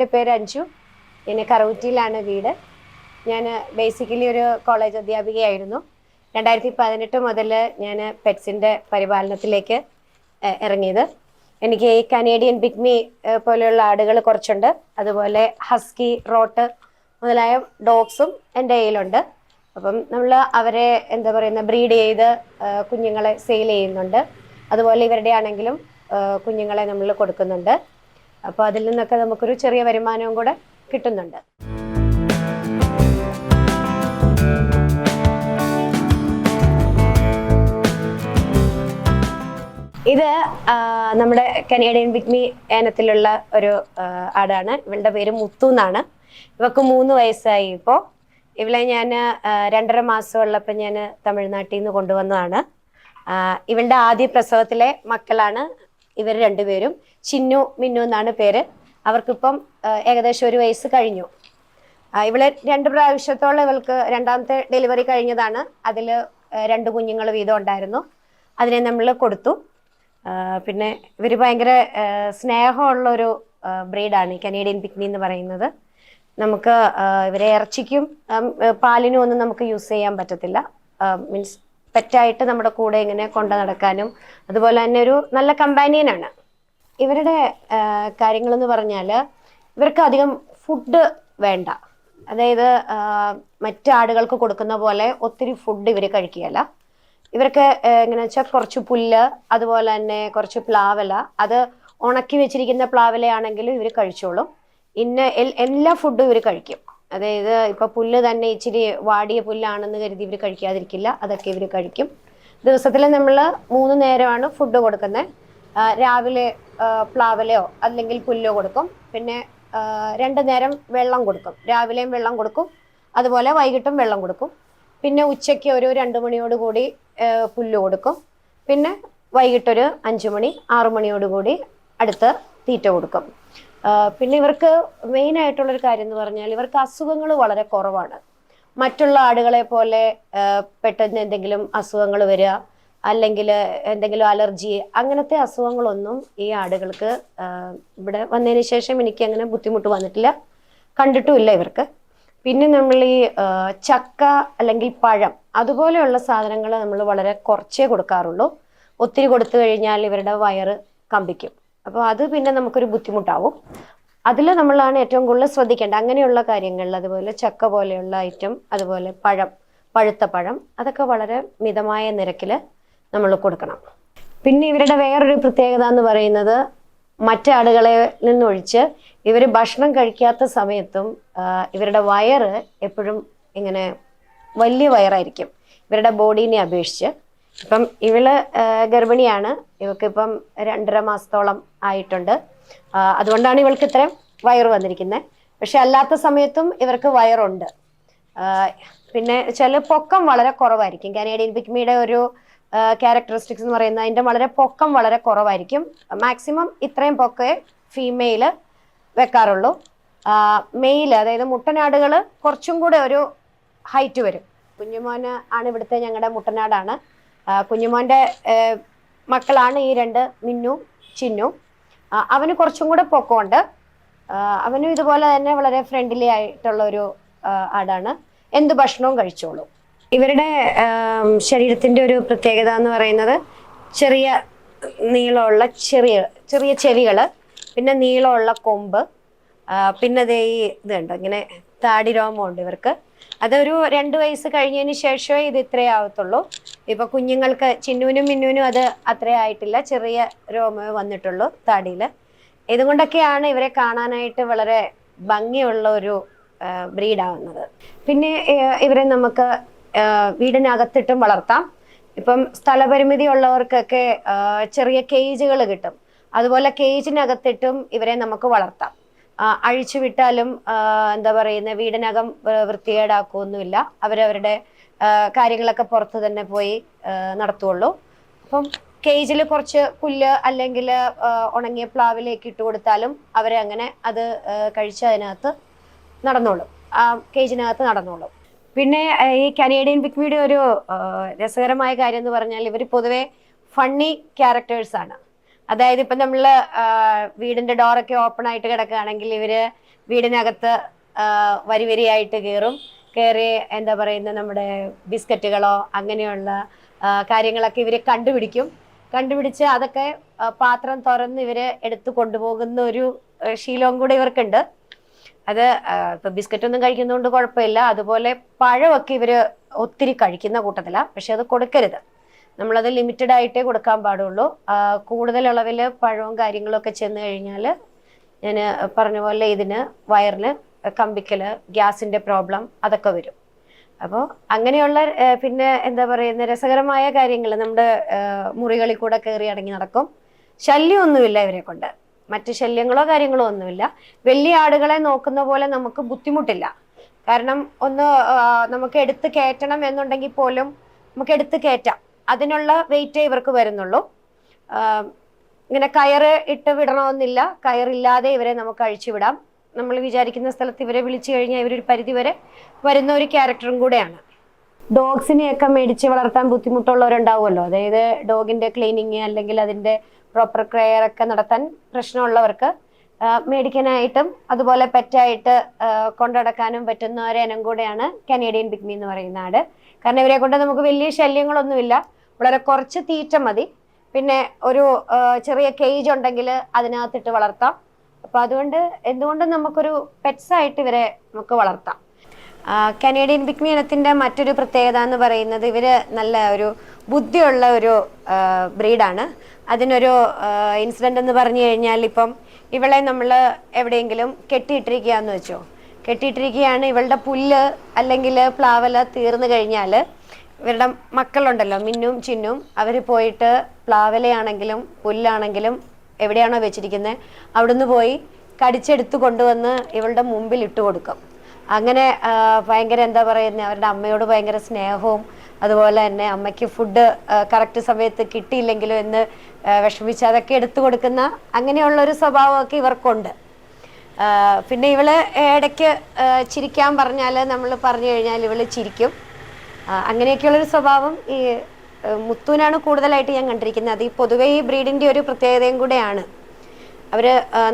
എന്റെ പേര് അഞ്ജു. ഞാൻ കറൂറ്റിയിലാണ് വീട്. ഞാൻ ബേസിക്കലി ഒരു കോളേജ് അധ്യാപികയായിരുന്നു. രണ്ടായിരത്തി പതിനെട്ട് മുതൽ ഞാൻ പെറ്റ്സിന്റെ പരിപാലനത്തിലേക്ക് ഇറങ്ങിയത്. എനിക്ക് ഈ കനേഡിയൻ ബിഗ്മി പോലെയുള്ള ആടുകൾ കുറച്ചുണ്ട്. അതുപോലെ ഹസ്കി റോട്ട് മുതലായ ഡോഗ്സും എന്റെ കയ്യിലുണ്ട്. അപ്പം നമ്മൾ അവരെ എന്താ പറയുന്ന ബ്രീഡ് ചെയ്ത് കുഞ്ഞുങ്ങളെ സെയിൽ ചെയ്യുന്നുണ്ട്. അതുപോലെ ഇവരുടെ ആണെങ്കിലും കുഞ്ഞുങ്ങളെ നമ്മൾ കൊടുക്കുന്നുണ്ട്. അപ്പോൾ അതിൽ നിന്നൊക്കെ നമുക്കൊരു ചെറിയ വരുമാനവും കൂടെ കിട്ടുന്നുണ്ട്. ഇത് നമ്മുടെ കനേഡിയൻ ബിഗ്മി ഏനത്തിലുള്ള ഒരു ആടാണ്. ഇവളുടെ പേര് മുത്തു എന്നാണ്. ഇവക്ക് മൂന്ന് വയസ്സായി ഇപ്പോൾ ഇവളെ ഞാൻ രണ്ടര മാസം ഉള്ളപ്പോൾ ഞാൻ തമിഴ്നാട്ടിൽ നിന്ന് കൊണ്ടുവന്നതാണ്. ഇവളുടെ ആദ്യ പ്രസവത്തിലെ മക്കളാണ് ഇവർ രണ്ടുപേരും ചിന്നു മിന്നു എന്നാണ് പേര്. അവർക്കിപ്പം ഏകദേശം ഒരു വയസ്സ് കഴിഞ്ഞു. ഇവളെ രണ്ട് പ്രാവശ്യത്തോളം ഇവൾക്ക് രണ്ടാമത്തെ ഡെലിവറി കഴിഞ്ഞതാണ്. അതിൽ രണ്ട് കുഞ്ഞുങ്ങൾ വീതം ഉണ്ടായിരുന്നു. അതിനെ നമ്മൾ കൊടുത്തു. പിന്നെ ഇവർ ഭയങ്കര സ്നേഹമുള്ളൊരു ബ്രീഡാണ് കനേഡിയൻ പിക്നി എന്ന് പറയുന്നത്. നമുക്ക് ഇവരെ ഇറച്ചിക്കും പാലിനും ഒന്നും നമുക്ക് യൂസ് ചെയ്യാൻ പറ്റത്തില്ല. മീൻസ് പെറ്റായിട്ട് നമ്മുടെ കൂടെ ഇങ്ങനെ കൊണ്ടു നടക്കാനും അതുപോലെ തന്നെ ഒരു നല്ല കമ്പാനിയനാണ്. ഇവരുടെ കാര്യങ്ങളെന്ന് പറഞ്ഞാൽ ഇവർക്ക് അധികം ഫുഡ് വേണ്ട. അതായത് മറ്റു ആടുകൾക്ക് കൊടുക്കുന്ന പോലെ ഒത്തിരി ഫുഡ് ഇവർ കഴിക്കുകയല്ല. ഇവർക്ക് എങ്ങനെ വെച്ചാൽ കുറച്ച് പുല്ല് അതുപോലെ തന്നെ കുറച്ച് പ്ലാവല അത് ഉണക്കി വെച്ചിരിക്കുന്ന പ്ലാവലയാണെങ്കിലും ഇവർ കഴിച്ചോളും. ഇന്ന എല്ലാ ഫുഡും ഇവർ കഴിക്കും. അതായത് ഇപ്പൊ പുല്ല് തന്നെ ഇച്ചിരി വാടിയ പുല്ലാണെന്ന് കരുതി ഇവർ കഴിക്കാതിരിക്കില്ല. അതൊക്കെ ഇവർ കഴിക്കും. ദിവസത്തിൽ നമ്മൾ മൂന്ന് നേരമാണ് ഫുഡ് കൊടുക്കുന്നത് രാവിലെ പ്ലാവലയോ അല്ലെങ്കിൽ പുല്ലോ കൊടുക്കും. പിന്നെ രണ്ട് നേരം വെള്ളം കൊടുക്കും. രാവിലെയും വെള്ളം കൊടുക്കും. അതുപോലെ വൈകിട്ടും വെള്ളം കൊടുക്കും. പിന്നെ ഉച്ചയ്ക്ക് ഒരു രണ്ട് മണിയോട് കൂടി പുല്ല് കൊടുക്കും. പിന്നെ വൈകിട്ടൊരു അഞ്ചു മണി ആറു മണിയോട് കൂടി അടുത്ത് തീറ്റ കൊടുക്കും. പിന്നെ ഇവർക്ക് മെയിൻ ആയിട്ടുള്ള ഒരു കാര്യം എന്ന് പറഞ്ഞാൽ ഇവർക്ക് അസുഖങ്ങൾ വളരെ കുറവാണ്. മറ്റുള്ള ആടുകളെ പോലെ പെട്ടെന്ന് എന്തെങ്കിലും അസുഖങ്ങൾ വരിക അല്ലെങ്കിൽ എന്തെങ്കിലും അലർജി അങ്ങനത്തെ അസുഖങ്ങളൊന്നും ഈ ആടുകൾക്ക് ഇവിടെ വന്നതിന് ശേഷം എനിക്ക് അങ്ങനെ ബുദ്ധിമുട്ട് വന്നിട്ടില്ല. കണ്ടിട്ടുമില്ല ഇവർക്ക്. പിന്നെ നമ്മൾ ഈ ചക്ക അല്ലെങ്കിൽ പഴം അതുപോലെയുള്ള സാധനങ്ങൾ നമ്മൾ വളരെ കുറച്ചേ കൊടുക്കാറുള്ളൂ. ഒത്തിരി കൊടുത്തു കഴിഞ്ഞാൽ ഇവരുടെ വയറ് കമ്പിക്കും. അപ്പോൾ അത് പിന്നെ നമുക്കൊരു ബുദ്ധിമുട്ടാവും. അതിൽ നമ്മളാണ് ഏറ്റവും കൂടുതൽ ശ്രദ്ധിക്കേണ്ടത്. അങ്ങനെയുള്ള കാര്യങ്ങൾ അതുപോലെ ചക്ക പോലെയുള്ള ഐറ്റം അതുപോലെ പഴം പഴുത്ത പഴം അതൊക്കെ വളരെ മിതമായ നിരക്കിൽ നമ്മൾ കൊടുക്കണം. പിന്നെ ഇവരുടെ വേറൊരു പ്രത്യേകത എന്ന് പറയുന്നത് മറ്റാടുകളെ നിന്നൊഴിച്ച് ഇവർ ഭക്ഷണം കഴിക്കാത്ത സമയത്തും ഇവരുടെ വയറ് എപ്പോഴും ഇങ്ങനെ വലിയ വയറായിരിക്കും. ഇവരുടെ ബോഡീനെ അപേക്ഷിച്ച് ഇപ്പം ഇവൾ ഗർഭിണിയാണ്. ഇവക്ക് ഇപ്പം രണ്ടര മാസത്തോളം ആയിട്ടുണ്ട്. അതുകൊണ്ടാണ് ഇവൾക്ക് ഇത്രയും വയറ് വന്നിരിക്കുന്നത് പക്ഷെ അല്ലാത്ത സമയത്തും ഇവർക്ക് വയറുണ്ട്. പിന്നെ ചില പൊക്കം വളരെ കുറവായിരിക്കും. കനേഡിയൻ പിക്മിയുടെ ഒരു ക്യാരക്ടറിസ്റ്റിക്സ് എന്ന് പറയുന്നത് അതിന്റെ വളരെ പൊക്കം വളരെ കുറവായിരിക്കും. മാക്സിമം ഇത്രയും പൊക്കേ ഫീമെയിൽ വെക്കാറുള്ളൂ. മെയിൽ അതായത് മുട്ടനാടുകൾ കുറച്ചും കൂടെ ഒരു ഹൈറ്റ് വരും. കുഞ്ഞുമോന് ആണ് ഇവിടുത്തെ ഞങ്ങളുടെ മുട്ടനാടാണ്. കുഞ്ഞുമോന്റെ ആ, മക്കളാണ് ഈ രണ്ട് മിന്നു ചിന്നു. അവന് കുറച്ചും കൂടെ പൊക്കമുണ്ട്. അവനും ഇതുപോലെ തന്നെ വളരെ ഫ്രണ്ട്ലി ആയിട്ടുള്ള ഒരു ആടാണ്. എന്ത് ഭക്ഷണവും കഴിച്ചോളൂ. ഇവരുടെ ശരീരത്തിന്റെ ഒരു പ്രത്യേകത എന്ന് പറയുന്നത് ചെറിയ നീളമുള്ള ചെറിയ ചെറിയ ചെവികൾ പിന്നെ നീളമുള്ള കൊമ്പ് പിന്നെ ദേ ഈ ഇതുണ്ട്. ഇങ്ങനെ താടി രോമമുണ്ട് ഇവർക്ക്. അതൊരു രണ്ട് വയസ്സ് കഴിഞ്ഞതിന് ശേഷമേ ഇത് ഇത്രേ ആവത്തുള്ളൂ. ഇപ്പൊ കുഞ്ഞുങ്ങൾക്ക് ചിന്നുവിനും മിന്നുവിനും അത് അത്രേ ആയിട്ടില്ല. ചെറിയ രോമമേ വന്നിട്ടുള്ളൂ താടിയിൽ ഇതുകൊണ്ടൊക്കെയാണ് ഇവരെ കാണാനായിട്ട് വളരെ ഭംഗിയുള്ള ഒരു ബ്രീഡാവുന്നത്. പിന്നെ ഇവരെ നമുക്ക് വീടിനകത്തിട്ടും വളർത്താം. ഇപ്പം സ്ഥലപരിമിതി ഉള്ളവർക്കൊക്കെ ചെറിയ കേജുകൾ കിട്ടും. അതുപോലെ കേജിനകത്തിട്ടും ഇവരെ നമുക്ക് വളർത്താം. ആ, അഴിച്ചു വിട്ടാലും എന്താ പറയുന്ന വീടിനകം വൃത്തികേടാക്കുകയൊന്നുമില്ല അവരവരുടെ കാര്യങ്ങളൊക്കെ പുറത്ത് തന്നെ പോയി നടത്തുള്ളൂ. അപ്പം കേജിൽ കുറച്ച് പുല്ല് അല്ലെങ്കിൽ ഉണങ്ങിയ പ്ലാവിലേക്ക് ഇട്ട് കൊടുത്താലും അവരെ അങ്ങനെ അത് കഴിച്ച് അതിനകത്ത് നടന്നോളും. ആ കേജിനകത്ത് നടന്നോളും. പിന്നെ ഈ കനേഡിയൻ പിക്മിയുടെ ഒരു രസകരമായ കാര്യം എന്ന് പറഞ്ഞാൽ ഇവർ പൊതുവെ ഫണ്ണി ക്യാരക്ടേഴ്സ് ആണ് അതായത് ഇപ്പൊ നമ്മൾ വീടിന്റെ ഡോറൊക്കെ ഓപ്പൺ ആയിട്ട് കിടക്കുകയാണെങ്കിൽ ഇവർ വീടിനകത്ത് വരി വരിയായിട്ട് കയറും. കയറി എന്താ പറയുന്ന നമ്മുടെ ബിസ്ക്കറ്റുകളോ അങ്ങനെയുള്ള കാര്യങ്ങളൊക്കെ ഇവർ കണ്ടുപിടിക്കും. കണ്ടുപിടിച്ച് അതൊക്കെ പാത്രം തുറന്ന് ഇവർ എടുത്തു കൊണ്ടുപോകുന്ന ഒരു ശീലവും കൂടെ ഇവർക്കുണ്ട്. അത് ഇപ്പൊ ബിസ്ക്കറ്റ് ഒന്നും കഴിക്കുന്നതുകൊണ്ട് കുഴപ്പമില്ല. അതുപോലെ പഴമൊക്കെ ഇവർ ഒത്തിരി കഴിക്കുന്ന കൂട്ടത്തിലാണ് പക്ഷെ അത് കൊടുക്കരുത്. നമ്മളത് ലിമിറ്റഡ് ആയിട്ടേ കൊടുക്കാൻ പാടുള്ളൂ. കൂടുതൽ അളവിൽ പഴവും കാര്യങ്ങളൊക്കെ ചെന്ന് കഴിഞ്ഞാൽ ഞാൻ പറഞ്ഞ പോലെ ഇതിന് വയറിന് കമ്പിക്കൽ ഗ്യാസിന്റെ പ്രോബ്ലം അതൊക്കെ വരും. അപ്പോൾ അങ്ങനെയുള്ള പിന്നെ എന്താ പറയുന്ന രസകരമായ കാര്യങ്ങൾ നമ്മുടെ മുറികളിൽ കൂടെ കയറി അടങ്ങി നടക്കും. ശല്യമൊന്നുമില്ല ഇവരെ കൊണ്ട്. മറ്റ് ശല്യങ്ങളോ കാര്യങ്ങളോ ഒന്നുമില്ല. വലിയ ആടുകളെ നോക്കുന്ന പോലെ നമുക്ക് ബുദ്ധിമുട്ടില്ല. കാരണം ഒന്ന് നമുക്ക് എടുത്ത് കയറ്റണം എന്നുണ്ടെങ്കിൽ പോലും നമുക്ക് എടുത്ത് കയറ്റാം. അതിനുള്ള വെയിറ്റേ ഇവർക്ക് വരുന്നുള്ളൂ. ഇങ്ങനെ കയറ് ഇട്ട് വിടണമെന്നില്ല. കയറില്ലാതെ ഇവരെ നമുക്ക് അഴിച്ചുവിടാം. നമ്മൾ വിചാരിക്കുന്ന സ്ഥലത്ത് ഇവരെ വിളിച്ചു കഴിഞ്ഞാൽ ഇവരൊരു പരിധി വരെ വരുന്ന ഒരു ക്യാരക്ടറും കൂടെയാണ്. ഡോഗ്സിനെയൊക്കെ മേടിച്ച് വളർത്താൻ ബുദ്ധിമുട്ടുള്ളവരുണ്ടാവുമല്ലോ. അതായത് ഡോഗിന്റെ ക്ലീനിങ് അല്ലെങ്കിൽ അതിന്റെ പ്രോപ്പർ കെയർ ഒക്കെ നടത്താൻ പ്രശ്നമുള്ളവർക്ക് മേടിക്കാനായിട്ടും അതുപോലെ പെറ്റായിട്ട് കൊണ്ടുനടക്കാനും പറ്റുന്ന ഇനം കൂടെയാണ് കനേഡിയൻ പിഗ്മി എന്ന് പറയുന്ന ആട്. കാരണം ഇവരെ കൊണ്ട് നമുക്ക് വലിയ ശല്യങ്ങളൊന്നുമില്ല. വളരെ കുറച്ച് തീറ്റ മതി. പിന്നെ ഒരു ചെറിയ കേജ് ഉണ്ടെങ്കിൽ അതിനകത്തിട്ട് വളർത്താം. അപ്പൊ അതുകൊണ്ട് എന്തുകൊണ്ടും നമുക്കൊരു പെറ്റ്സ് ആയിട്ട് ഇവരെ നമുക്ക് വളർത്താം. കനേഡിയൻ പിഗ്മി ഇനത്തിന്റെ മറ്റൊരു പ്രത്യേകത എന്ന് പറയുന്നത് ഇവർ നല്ല ഒരു ബുദ്ധിയുള്ള ഒരു ബ്രീഡാണ് അതിനൊരു ഇൻസിഡന്റ് എന്ന് പറഞ്ഞു കഴിഞ്ഞാൽ ഇപ്പം ഇവളെ നമ്മൾ എവിടെയെങ്കിലും കെട്ടിയിട്ടിരിക്കുകയെന്ന് വെച്ചോ. കെട്ടിയിട്ടിരിക്കുകയാണ് ഇവളുടെ പുല്ല് അല്ലെങ്കിൽ പ്ലാവല തീർന്നു കഴിഞ്ഞാൽ ഇവരുടെ മക്കളുണ്ടല്ലോ മിന്നും ചിന്നും. അവർ പോയിട്ട് പ്ലാവലയാണെങ്കിലും പുല്ലാണെങ്കിലും എവിടെയാണോ വെച്ചിരിക്കുന്നത് അവിടുന്ന് പോയി കടിച്ചെടുത്ത് കൊണ്ടുവന്ന് ഇവളുടെ മുമ്പിൽ ഇട്ട് കൊടുക്കും. അങ്ങനെ ഭയങ്കര എന്താ പറയുന്നത് അവരുടെ അമ്മയോട് ഭയങ്കര സ്നേഹവും അതുപോലെ തന്നെ അമ്മയ്ക്ക് ഫുഡ് കറക്റ്റ് സമയത്ത് കിട്ടിയില്ലെങ്കിലും എന്ന് വിഷമിച്ച് അതൊക്കെ എടുത്തു കൊടുക്കുന്ന അങ്ങനെയുള്ള ഒരു സ്വഭാവമൊക്കെ ഇവർക്കുണ്ട്. പിന്നെ ഇവൾ ഇടയ്ക്ക് ചിരിക്കാൻ പറഞ്ഞാൽ നമ്മൾ പറഞ്ഞു കഴിഞ്ഞാൽ ഇവൾ ചിരിക്കും. അങ്ങനെയൊക്കെയുള്ളൊരു സ്വഭാവം ഈ മുത്തൂനാണ് കൂടുതലായിട്ട് ഞാൻ കണ്ടിരിക്കുന്നത്. അത് ഈ പൊതുവെ ഈ ബ്രീഡിന്റെ ഒരു പ്രത്യേകതയും കൂടെയാണ്. അവർ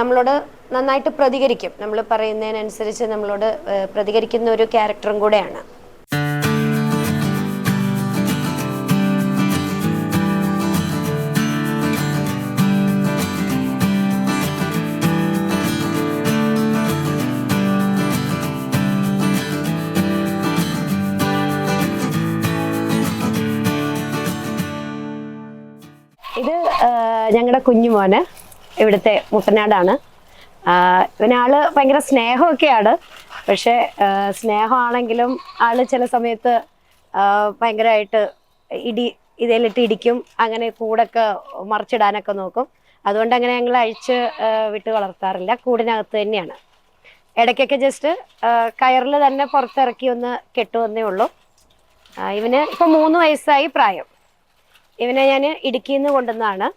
നമ്മളോട് നന്നായിട്ട് പ്രതികരിക്കും. നമ്മൾ പറയുന്നതിനനുസരിച്ച് നമ്മളോട് പ്രതികരിക്കുന്ന ഒരു ക്യാരക്ടറും കൂടെയാണ്. ഞങ്ങളുടെ കുഞ്ഞുമോന് ഇവിടുത്തെ മുട്ടനാടാണ്. ഇവനാൾ ഭയങ്കര സ്നേഹമൊക്കെയാണ്. പക്ഷെ സ്നേഹമാണെങ്കിലും ആൾ ചില സമയത്ത് ഭയങ്കരമായിട്ട് ഇടി ഇതിലിട്ട് ഇടിക്കും. അങ്ങനെ കൂടൊക്കെ മറിച്ചിടാനൊക്കെ നോക്കും. അതുകൊണ്ട് അങ്ങനെ ഞങ്ങൾ അഴിച്ച് വിട്ട് വളർത്താറില്ല. കൂടിനകത്ത് തന്നെയാണ്. ഇടയ്ക്കൊക്കെ ജസ്റ്റ് കയറിൽ തന്നെ പുറത്തിറക്കി ഒന്ന് കെട്ടുവന്നേ ഉള്ളൂ. ഇവന് ഇപ്പം മൂന്ന് വയസ്സായി പ്രായം. ഇവനെ ഞാൻ ഇടുക്കിയിൽ നിന്ന് കൊണ്ടുവന്നതാണ്.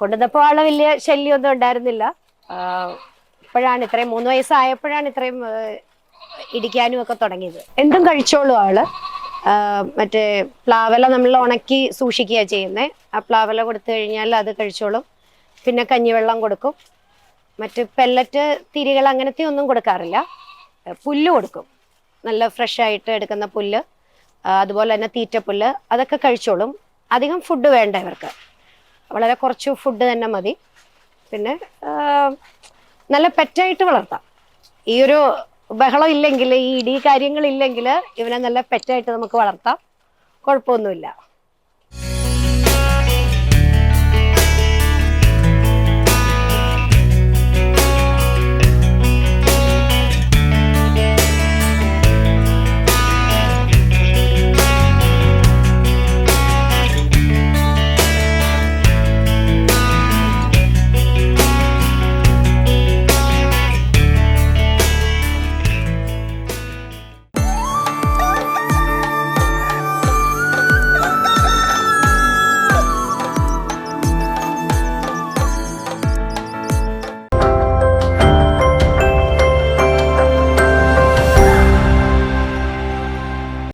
കൊണ്ടുവന്നപ്പോൾ ആളെ വലിയ ശല്യമൊന്നും ഉണ്ടായിരുന്നില്ല. ഇപ്പോഴാണ് ഇത്രയും മൂന്ന് വയസ്സായപ്പോഴാണ് ഇത്രയും ഇടിക്കാനും ഒക്കെ തുടങ്ങിയത്. എന്തും കഴിച്ചോളൂ ആൾ. മറ്റേ പ്ലാവല നമ്മൾ ഉണക്കി സൂക്ഷിക്കുക ചെയ്യുന്നത് ആ പ്ലാവല കൊടുത്തു കഴിഞ്ഞാൽ അത് കഴിച്ചോളും. പിന്നെ കഞ്ഞിവെള്ളം കൊടുക്കും. മറ്റ് പെല്ലറ്റ് തിരികൾ അങ്ങനത്തെ ഒന്നും കൊടുക്കാറില്ല. പുല്ല് കൊടുക്കും. നല്ല ഫ്രഷ് ആയിട്ട് എടുക്കുന്ന പുല്ല് അതുപോലെ തന്നെ തീറ്റ പുല്ല് അതൊക്കെ കഴിച്ചോളും. അധികം ഫുഡ് വേണ്ട ഇവർക്ക്. വളരെ കുറച്ച് ഫുഡ് തന്നെ മതി. പിന്നെ നല്ല പെറ്റായിട്ട് വളർത്താം. ഈ ഒരു ബഹളം ഇല്ലെങ്കിൽ ഈ ഇടി കാര്യങ്ങളില്ലെങ്കിൽ ഇവനെ നല്ല പെറ്റായിട്ട് നമുക്ക് വളർത്താം. കുഴപ്പമൊന്നുമില്ല.